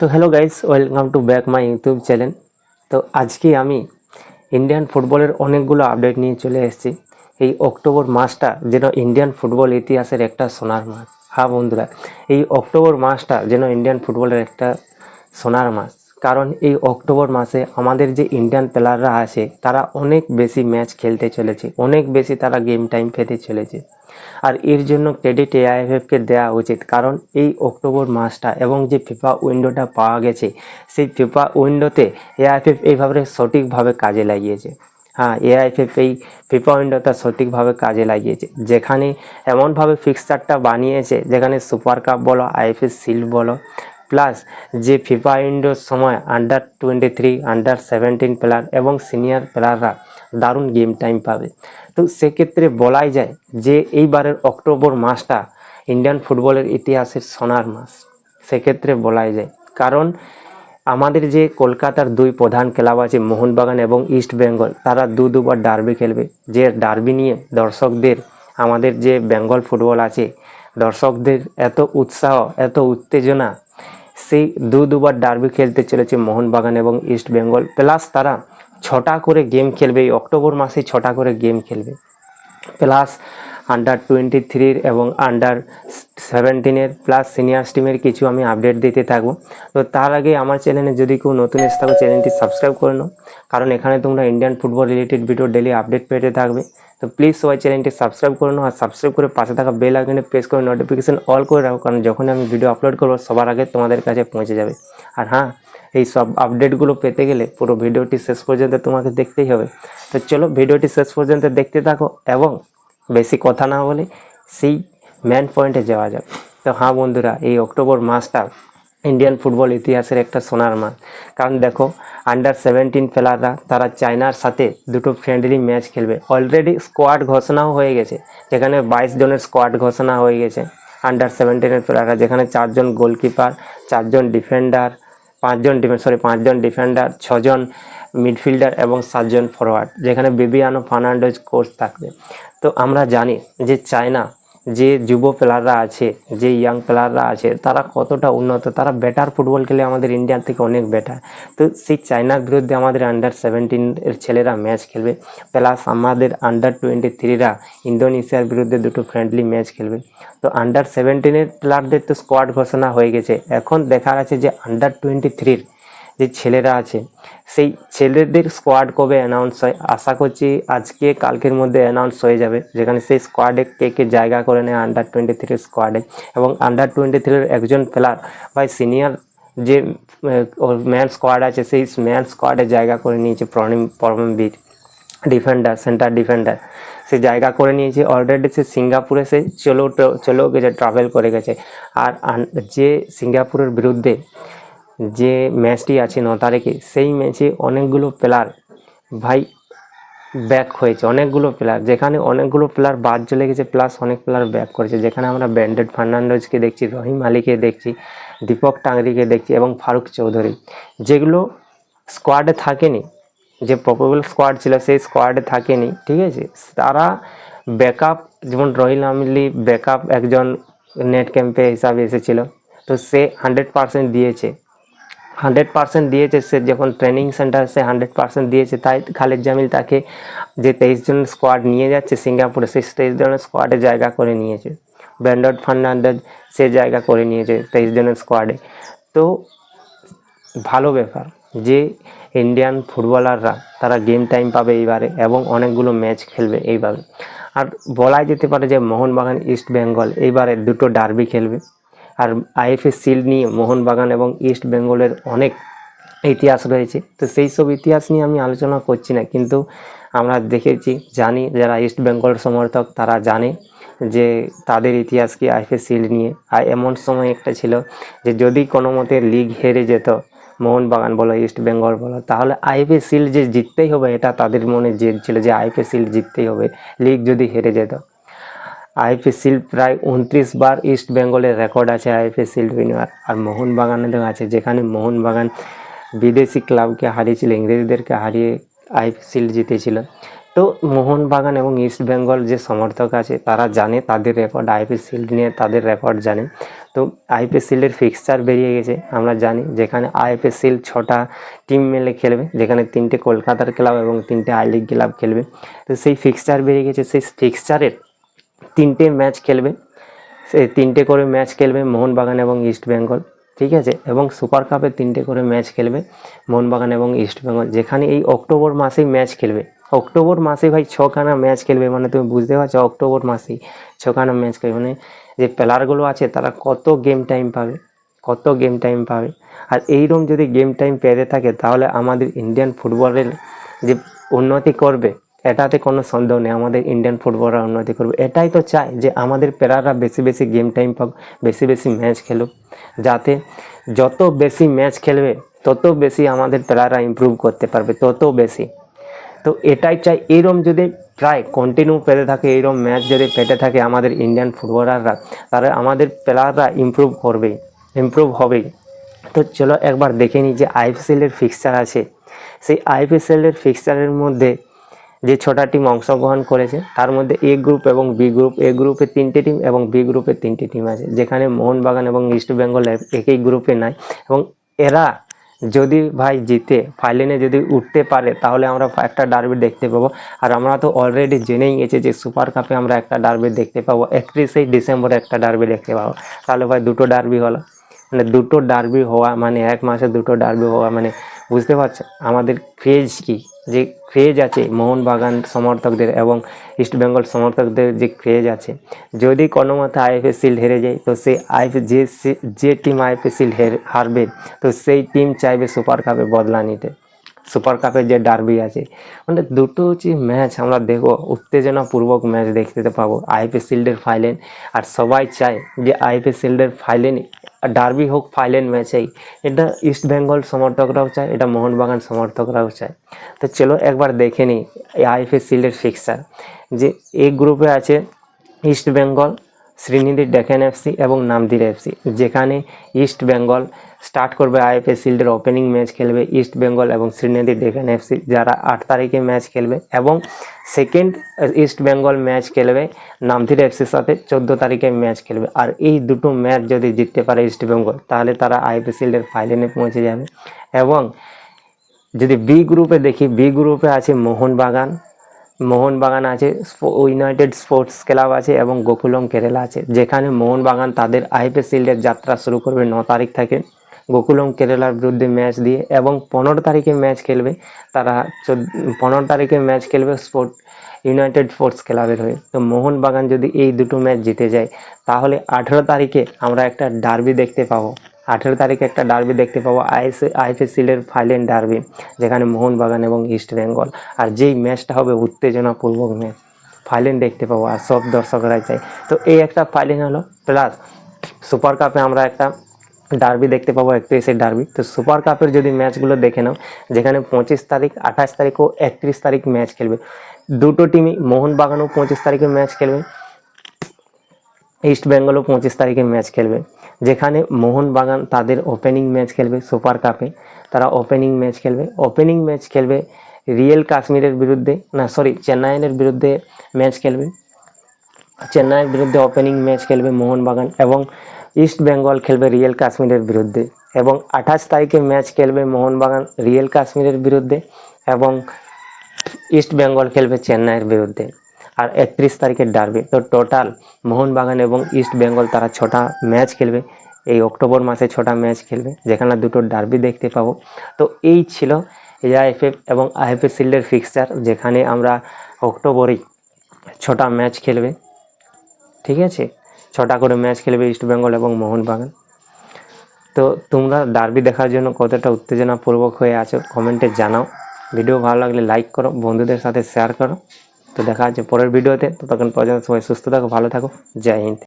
তো hello guys welcome to back my YouTube channel তো আজকে আমি ইন্ডিয়ান ফুটবলের অনেকগুলো আপডেট নিয়ে চলে এসেছি। এই অক্টোবর মাসটা যেন ইন্ডিয়ান ফুটবল ইতিহাসের একটা সোনার মাস। হ্যাঁ বন্ধুরা, এই অক্টোবর মাসটা যেন ইন্ডিয়ান ফুটবলের একটা সোনার মাস। কারণ এই অক্টোবর মাসে আমাদের যে ইন্ডিয়ান প্লেয়াররা আছে, তারা অনেক বেশি ম্যাচ খেলতে চলেছে। অনেক বেশি তারা গেম টাইম পেতে চলেছে। আর এর জন্য ক্রেডিট এআইএফএফকে দেওয়া উচিত। কারণ এই অক্টোবর মাসটা এবং যে ফিফা উইন্ডোটা পাওয়া গেছে, সেই ফিফা উইন্ডোতে এআইএফএফ এইভাবে সঠিকভাবে কাজে লাগিয়েছে। হ্যাঁ এআইএফএফ এই ফিফা উইন্ডোটা সঠিকভাবে কাজে লাগিয়েছে। যেখানে এমনভাবে ফিক্সচারটা বানিয়েছে, যেখানে সুপার কাপ বলো আইএফএস শিল্ড বলো প্লাস যে ফিফা উইন্ডোর সময় under twenty three under seventeen player এবং সিনিয়র প্লেয়াররা দারুণ গেম টাইম পাবে। তো সেক্ষেত্রে বলাই যায় যে এইবারের অক্টোবর মাসটা ইন্ডিয়ান ফুটবলের ইতিহাসের সোনার মাস। সেক্ষেত্রে বলাই যায়। কারণ আমাদের যে কলকাতার দুই প্রধান ক্লাব আছে মোহনবাগান এবং ইস্ট বেঙ্গল, তারা দু দুবার ডার্বি খেলবে। যে ডার্বি নিয়ে দর্শকদের, আমাদের যে বেঙ্গল ফুটবল আছে, দর্শকদের এত উৎসাহ, এত উত্তেজনা সেই দু দুবার ডার্বি খেলতে চলেছে মোহনবাগান এবং ইস্ট বেঙ্গল। প্লাস তারা ছটা করে গেম খেলবে, এই অক্টোবর মাসে ছটা করে গেম খেলবে। প্লাস আন্ডার টোয়েন্টি থ্রির এবং আন্ডার সেভেন্টিনের প্লাস সিনিয়র টিমের কিছু আমি আপডেট দিতে থাকব। তো তার আগে আমার চ্যানেলে যদি কেউ নতুন এসে থাকো চ্যানেলটি সাবস্ক্রাইব করে নাও। কারণ এখানে তোমরা Indian football related video daily update পেতে থাকবে। তো প্লিজ সবাই চ্যানেলটি সাবস্ক্রাইব করে নাও আর সাবস্ক্রাইব করে পাশে থাকা বেল আইকনে প্রেস করে নোটিফিকেশন অল করে রাখো, কারণ যখন আমি ভিডিও আপলোড করব, সবার আগে তোমাদের কাছে পৌঁছে যাবে। আর হ্যাঁ এই সব আপডেটগুলো পেতে গেলে পুরো ভিডিওটি শেষ পর্যন্ত তোমাকে দেখতেই হবে। তো চলো ভিডিওটি শেষ পর্যন্ত দেখতে থাকো এবং বেশি কথা না বলে সেই ম্যান পয়েন্টে যাওয়া যাক। তো হ্যাঁ বন্ধুরা, এই অক্টোবর মাসটা ইন্ডিয়ান ফুটবল ইতিহাসের একটা সোনার মাস। কারণ দেখো আন্ডার সেভেন্টিন প্লেয়াররা তারা চায়নার সাথে দুটো ফ্রেন্ডলি ম্যাচ খেলবে। অলরেডি স্কোয়াড ঘোষণাও হয়ে গেছে, যেখানে বাইশ জনের স্কোয়াড ঘোষণা হয়ে গেছে আন্ডার সেভেন্টিনের প্লেয়াররা যেখানে চারজন গোলকিপার চারজন ডিফেন্ডার পাঁচজন ডিফেন্ড সরি পাঁচজন ডিফেন্ডার ছজন মিডফিল্ডার এবং সাতজন ফরওয়ার্ড যেখানে বিবিয়ানো ফার্নান্ডোজ কোচ থাকবে। তো আমরা জানি যে চায়না যে যুব প্লেয়াররা আছে, যে ইয়াং প্লেয়াররা আছে, তারা কতটা উন্নত, তারা বেটার ফুটবল খেলে আমাদের ইন্ডিয়ার থেকে অনেক বেটার তো সেই চায়নার বিরুদ্ধে আমাদের আন্ডার সেভেন্টিন এর ছেলেরা ম্যাচ খেলবে প্লাস আমাদের আন্ডার টোয়েন্টি থ্রিরা ইন্দোনেশিয়ার বিরুদ্ধে দুটো ফ্রেন্ডলি ম্যাচ খেলবে। তো আন্ডার সেভেন্টিনের প্লেয়ারদের তো স্কোয়াড ঘোষণা হয়ে গেছে। এখন দেখা গেছে যে আন্ডার টোয়েন্টি থ্রির যে ছেলেরা আছে, সেই ছেলেদের স্কোয়াড কবে অ্যানাউন্স হয়? আশা করছি আজকে, কালকের মধ্যে অ্যানাউন্স হয়ে যাবে। যেখানে সেই স্কোয়াডে কে কে জায়গা করে নেয় আন্ডার টোয়েন্টি থ্রির স্কোয়াডে এবং আন্ডার টোয়েন্টি থ্রির একজন প্লেয়ার বা সিনিয়র যে ম্যান স্কোয়াড আছে, সেই ম্যান স্কোয়াডে জায়গা করে নিয়েছে Pranim Paramvir defender centre defender সে জায়গা করে নিয়েছে। অলরেডি সে সিঙ্গাপুরে সে চলেও চলেও গেছে ট্রাভেল করে গেছে। আর যে সিঙ্গাপুরের বিরুদ্ধে যে ম্যাচটি আছে ন তারিখে, সেই ম্যাচে অনেকগুলো প্লেয়ার ভাই ব্যাক হয়েছে। অনেকগুলো প্লেয়ার যেখানে অনেকগুলো প্লেয়ার বাদ চলে গেছে প্লাস অনেক প্লেয়ার ব্যাক করেছে। যেখানে আমরা ব্যান্ডেড ফার্নান্ডোজকে দেখছি, রহিম আলীকে দেখছি, দীপক টাংরিকে দেখছি এবং ফারুক চৌধুরী। যেগুলো স্কোয়াডে থাকেনি, যে প্রপোবল স্কোয়াড ছিল, সেই স্কোয়াডে থাকেনি, ঠিক আছে? তারা ব্যাকআপ যেমন রহিম আমিলি ব্যাকআপ একজন নেট ক্যাম্পে হিসাবে এসেছিল, তো সে হান্ড্রেড পার্সেন্ট দিয়েছে। হান্ড্রেড পার্সেন্ট দিয়েছে সে যখন ট্রেনিং সেন্টার সে হান্ড্রেড পার্সেন্ট দিয়েছে, তাই খালেদ জামিল তাকে যে তেইশ জনের স্কোয়াড নিয়ে যাচ্ছে সিঙ্গাপুরে, সেই তেইশ জনের স্কোয়াডে জায়গা করে নিয়েছে। ব্র্যান্ডড ফার্নান্ডেজ সে জায়গা করে নিয়েছে তেইশ জনের স্কোয়াডে তো ভালো ব্যাপার যে ইন্ডিয়ান ফুটবলাররা তারা গেম টাইম পাবে এইবারে এবং অনেকগুলো ম্যাচ খেলবে এইভাবে। আর বলাই যেতে পারে যে মোহনবাগান ইস্ট বেঙ্গল এইবারে দুটো ডার্বি খেলবে। আর আইএফএ শিল্ড নিয়ে মোহনবাগান এবং ইস্ট বেঙ্গলের অনেক ইতিহাস রয়েছে। তো সেই সব ইতিহাস নিয়ে আমি আলোচনা করছি না, কিন্তু আমরা দেখেছি, জানি, যারা ইস্ট বেঙ্গল সমর্থক, তারা জানে যে তাদের ইতিহাস কি আইএফএ শিল্ড নিয়ে। আর এমন সময় একটা ছিল যে যদি কোনো মতে লিগ হেরে যেত, মোহনবাগান বলো, ইস্ট বেঙ্গল বলো, তাহলে আইএফএ শিল্ড যে জিততেই হবে, এটা তাদের মনে জেদ ছিল যে আইএফএ শিল্ড জিততেই হবে। লিগ যদি হেরে যেত আইএফএ শিল্ড প্রায় উনত্রিশ বার ইস্ট বেঙ্গলের রেকর্ড আছে আইএফএ শিল্ড উইনার আর মোহনবাগানেরও আছে, যেখানে মোহনবাগান বিদেশি ক্লাবকে হারিয়েছিল, ইংরেজদেরকে হারিয়ে আইএফএ শিল্ড জিতেছিল। তো মোহনবাগান এবং ইস্ট বেঙ্গল যে সমর্থক আছে, তারা জানে তাদের রেকর্ড আইপি শিল্ড নিয়ে তাদের রেকর্ড জানে। তো আইপিএসএলের ফিক্সচার বেরিয়ে গেছে, আমরা জানি, যেখানে আইপিএসএল ছটা টিম মেলে খেলবে, যেখানে তিনটে কলকাতার ক্লাব এবং তিনটে আই লিগ ক্লাব খেলবে। তো সেই ফিক্সচার বেরিয়ে গেছে, সেই ফিক্সচারের তিনটে ম্যাচ খেলবে। সেই তিনটে করে ম্যাচ খেলবে মোহনবাগান এবং ইস্ট বেঙ্গল, ঠিক আছে? এবং সুপার কাপে তিনটে করে ম্যাচ খেলবে মোহনবাগান এবং ইস্ট বেঙ্গল। যেখানে এই অক্টোবর মাসেই ম্যাচ খেলবে। অক্টোবর মাসে ভাই ছখানা ম্যাচ খেলবে মানে তুমি বুঝতে পারছ, অক্টোবর মাসেই ছখানা ম্যাচ খেলবে। মানে যে প্লেয়ারগুলো আছে, তারা কত গেম টাইম পাবে, কত গেম টাইম পাবে। আর এইরকম যদি গেম টাইম পেতে থাকে, তাহলে আমাদের ইন্ডিয়ান ফুটবলের যে উন্নতি করবে এটাতে কোনো সন্দেহ নেই, আমাদের ইন্ডিয়ান ফুটবলরা উন্নতি করবে। এটাই তো চাই যে আমাদের প্লেয়াররা বেশি বেশি গেম টাইম পাক, বেশি বেশি ম্যাচ খেলুক, যাতে যত বেশি ম্যাচ খেলবে, তত বেশি আমাদের প্লেয়াররা ইমপ্রুভ করতে পারবে, তত বেশি। তো এটাই চাই, এরম যদি প্রায় কন্টিনিউ পেতে থাকে, এরম ম্যাচ যদি পেতে থাকে আমাদের ইন্ডিয়ান ফুটবলাররা তাহলে আমাদের প্লেয়াররা ইমপ্রুভ করবেই ইমপ্রুভ হবেই। তো চলো একবার দেখে নিই যে আইপিএসএলের ফিক্সচার আছে। সেই আইপিএসএলের ফিক্সচারের মধ্যে যে ছটা টিম অংশগ্রহণ করেছে, তার মধ্যে এ গ্রুপ এবং বি গ্রুপ এ গ্রুপে তিনটে টিম এবং বি গ্রুপে তিনটে টিম আছে। যেখানে মোহনবাগান এবং ইস্ট বেঙ্গল একই গ্রুপে নাই। এবং এরা যদি ভাই জিতে ফাইনালে যদি উঠতে পারে, তাহলে আমরা একটা ডার্বি দেখতে পাবো। আর আমরা তো অলরেডি জেনেই গেছি যে সুপার কাপে আমরা একটা ডার্বি দেখতে পাবো। একত্রিশে ডিসেম্বরে একটা ডার্বি দেখতে পাবো। তাহলে ভাই দুটো ডার্বি হলো। মানে দুটো ডার্বি হওয়া মানে এক মাসে দুটো ডার্বি হওয়া মানে বুঝতে পারছ? আমাদের ক্রেজ কি? যে ক্রেজ আছে মোহনবাগান সমর্থকদের এবং ইস্ট বেঙ্গল সমর্থকদের যে ক্রেজ আছে। যদি কোনো মতে আইএফএ শিল্ড হেরে যায়, তো সেই আইএফএ যে যে টিম আইএফএ শিল্ড হের- হারবে, তো সেই টিম চাইবে সুপার কাপে বদলা নিতে। সুপার কাপের যে ডার্বি আছে মানে দুটো হচ্ছে ম্যাচ আমরা দেখব। উত্তেজনাপূর্বক ম্যাচ দেখতে পাবো আইপি শিল্ডের ফাইলেন আর সবাই চায় যে আইপি শিল্ডের ফাইলেন ডার্বি হোক ফাইলেন ম্যাচেই এটা ইস্ট বেঙ্গল সমর্থকরাও চায়, এটা মোহনবাগান সমর্থকরাও চায়। তো চলো একবার দেখে নিই, এই আইএফএস শিল্ডের ফিক্সার যে এই গ্রুপে আছে ইস্ট বেঙ্গল শ্রীনিধি ডেকেন এফসি এবং নামদির এফসি যেখানে ইস্ট বেঙ্গল স্টার্ট করবে আইএফএ শিল্ডের ওপেনিং ম্যাচ খেলবে ইস্ট বেঙ্গল এবং শ্রীনিধি ডেকেন এফসি যারা আট তারিখে ম্যাচ খেলবে এবং সেকেন্ড ইস্ট বেঙ্গল ম্যাচ খেলবে নামধির এফসির সাথে চোদ্দ তারিখে ম্যাচ খেলবে। আর এই দুটো ম্যাচ যদি জিততে পারে ইস্ট বেঙ্গল, তাহলে তারা আইএফএ শিল্ডের ফাইনালে পৌঁছে যাবে। এবং যদি বি গ্রুপে দেখি বি গ্রুপে আছে মোহনবাগান মোহনবাগান আছে ইউনাইটেড স্পোর্টস ক্লাব আছে এবং গোকুলম কেরালা আছে। যেখানে মোহনবাগান তাদের আইপি শিল্ডের যাত্রা শুরু করবে ন তারিখ থেকে। গোকুলম কেরালার বিরুদ্ধে ম্যাচ দিয়ে এবং পনেরো তারিখে ম্যাচ খেলবে তারা চোদ্দ, পনেরো তারিখে ম্যাচ খেলবে স্পোর্ট ইউনাইটেড স্পোর্টস ক্লাবের হয়ে। তো মোহনবাগান যদি এই দুটো ম্যাচ জিতে যায়, তাহলে আঠেরো তারিখে আমরা একটা ডার্বি দেখতে পাবো। আঠেরো তারিখে একটা ডার্বি দেখতে পাবো আইএস আইপিএসএলের ফাইনাল ডার্বি যেখানে মোহনবাগান এবং ইস্ট বেঙ্গল আর যেই ম্যাচটা হবে উত্তেজনাপূর্বক ম্যাচ ফাইনাল দেখতে পাবো, আর সব দর্শকরাই চাই। তো এই একটা ফাইনাল হলো প্লাস সুপার কাপে আমরা একটা ডার্বি দেখতে পাবো, একত্রিশের ডার্বি তো সুপার কাপের যদি ম্যাচগুলো দেখে নাও, যেখানে পঁচিশ তারিখ, আঠাশ তারিখ ও একত্রিশ তারিখ ম্যাচ খেলবে। দুটো টিমই মোহনবাগানও পঁচিশ তারিখে ম্যাচ খেলবে ইস্ট বেঙ্গলও পঁচিশ তারিখে ম্যাচ খেলবে। যেখানে মোহনবাগান তাদের ওপেনিং ম্যাচ খেলবে সুপার কাপে তারা ওপেনিং ম্যাচ খেলবে। ওপেনিং ম্যাচ খেলবে রিয়েল কাশ্মীরের বিরুদ্ধে, না সরি চেন্নাইয়ের বিরুদ্ধে ম্যাচ খেলবে। চেন্নাইয়ের বিরুদ্ধে ওপেনিং ম্যাচ খেলবে মোহনবাগান এবং ইস্ট বেঙ্গল খেলবে রিয়েল কাশ্মীরের বিরুদ্ধে। এবং আঠাশ তারিখে ম্যাচ খেলবে মোহনবাগান রিয়েল কাশ্মীরের বিরুদ্ধে এবং ইস্ট বেঙ্গল খেলবে চেন্নাইয়ের বিরুদ্ধে। আর একত্রিশ তারিখের ডার্বি তো টোটাল মোহনবাগান এবং ইস্ট বেঙ্গল তারা ছটা ম্যাচ খেলবে। এই অক্টোবর মাসে ছটা ম্যাচ খেলবে, যেখানে দুটো ডার্বি দেখতে পাবো। তো এই ছিল এআইএফএফ এবং আইএফএ শিল্ডের ফিক্সচার যেখানে আমরা অক্টোবরেই ছটা ম্যাচ খেলবে। ঠিক আছে? ছটা করে ম্যাচ খেলবে ইস্ট বেঙ্গল এবং মোহনবাগান। তো তোমরা ডার্বি দেখার জন্য কতটা উত্তেজনাপূর্বক হয়ে আছো কমেন্টে জানাও। ভিডিও ভালো লাগলে লাইক করো, বন্ধুদের সাথে শেয়ার করো। তো দেখা হচ্ছে পরের ভিডিওতে। ততক্ষণ পর্যন্ত সবাই সুস্থ থাকো ভালো থাকো। জয় হিন্দ।